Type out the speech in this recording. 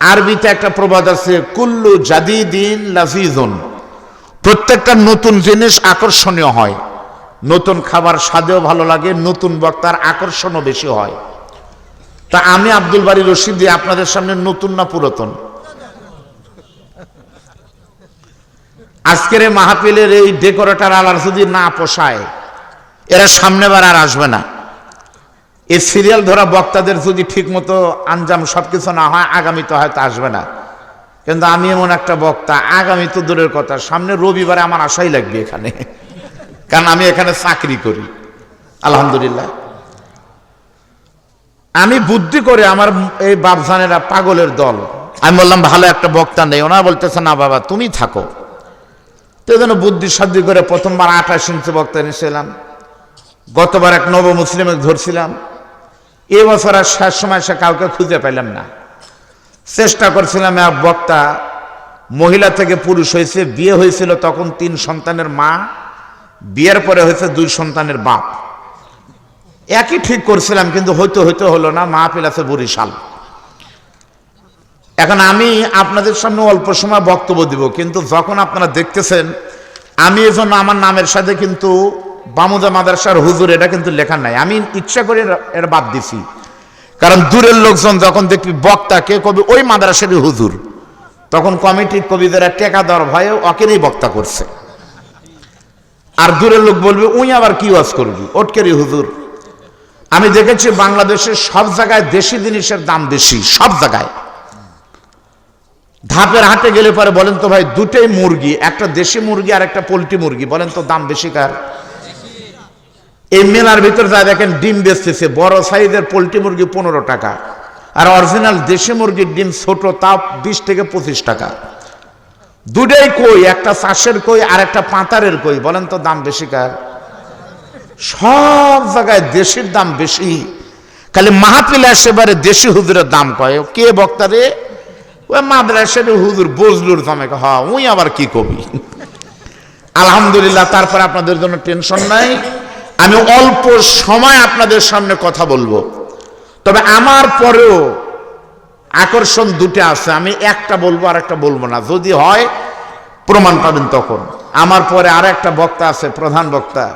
আরবিতে একটা প্রবাদ আছে, কুল্লু জাদিদিন লাফিজুন প্রত্যেকটা নতুন জিনিস আকর্ষণীয় হয়। নতুন খাবার স্বাদেও ভালো লাগে, নতুন বক্তার আকর্ষণও বেশি হয়। তা আমি আব্দুল বাড়ি রশিদি, আপনাদের সামনে নতুন না পুরাতন? আজকের এই মাহফিলের এই ডেকোরেটার আলার যদি না পোষায়, এরা সামনেবার আর আসবে না। এই সিরিয়াল ধরা বক্তাদের যদি ঠিকমতো আঞ্জাম সবকিছু না হয়, আগামী তো হয়তো আসবে না। কিন্তু আমি এমন একটা বক্তা, আগামী তো দূরের কথা, সামনে রবিবারে আমার আশাই লাগবে এখানে। কারণ আমি এখানে চাকরি করি। আলহামদুলিল্লাহ। আমি বুদ্ধি করে আমার এই বাপজানেরা পাগলের দল। আমি বললাম, ভালো একটা বক্তা নেই। ওনারা বলতেছে, না বাবা, তুমি থাকো। তো যেন বুদ্ধি সাদ্ধি করে প্রথমবার আঠাশ ইঞ্চি বক্তা নিয়েছিলাম গতবার এক নব মুসলিমে ধরছিলাম। এবছর আর শেষ সময় সে কাউকে খুঁজে পেলাম না। চেষ্টা করছিলাম, এক বক্তা মহিলা থেকে পুরুষ হয়েছে, বিয়ে হয়েছিল, তখন তিন সন্তানের মা, বিয়ের পরে হয়েছে দুই সন্তানের বাপ। একই ঠিক করছিলাম, কিন্তু হইতে হইতে হলো না মা পেলাছে বরিশাল। এখন আমি আপনাদের সামনে অল্প সময় বক্তব্য দিব, কিন্তু যখন আপনারা দেখতেছেন, আমি এজন্য আমার নামের সাথে কিন্তু বামুদা মাদ্রাসার হুজুর, এটা কিন্তু লেখা নাই। আমি ইচ্ছা করে এটা বাদ দিছি। কারণ দূরের লোকজন যখন দেখবি বক্তা, কে কবি? ওই মাদ্রাসারই হুজুর। তখন কমিটির কবিদেরা টেকা দেওয়ার ভয়ে অকেরই বক্তা করছে। আর দূরের লোক বলবে, উই আবার কি ওয়াজ করবি? ওটকেরই হুজুর। আমি দেখেছি বাংলাদেশের সব জায়গায় দেশি জিনিসের দাম বেশি, সব জায়গায়। ধাপের হাটে গেলে পরে বলেন তো ভাই, দুটোই মুরগি, একটা দেশি মুরগি আর একটা পোলট্রি মুরগি। বলেন তো দাম বেশি কার? এই মেলার ভিতর যা দেখেন ডিম বেচতেছে, বড় সাইজের পোলট্রি মুরগি পনেরো টাকা, আর অরিজিনাল দেশি মুরগির ডিম ছোট তা বিশ থেকে পঁচিশ টাকা। দুটাই কই, একটা চাষের কই আর একটা পাতারের কই, বলেন তো দাম বেশি কার? সব জায়গায় দেশির দাম বেশি। খালি মাহাপিলে এসেবারে দেশি হুজুরের দাম কয়। কে বক্তারে ওই মাদ্রাসার হুজুর বজলুর দামে হ উই আবার কি কবি? আলহামদুলিল্লাহ, তারপর আপনাদের জন্য টেনশন নাই। আমি অল্প সময় আপনাদের সামনে কথা বলব। তবে আমার পরেও আকর্ষণ দুটো আছে। আমি একটা বলব আর একটা বলব না। যদি হয় প্রমাণ পাবেন তখন। আমার পরে আর একটা বক্তা আছে, প্রধান বক্তা।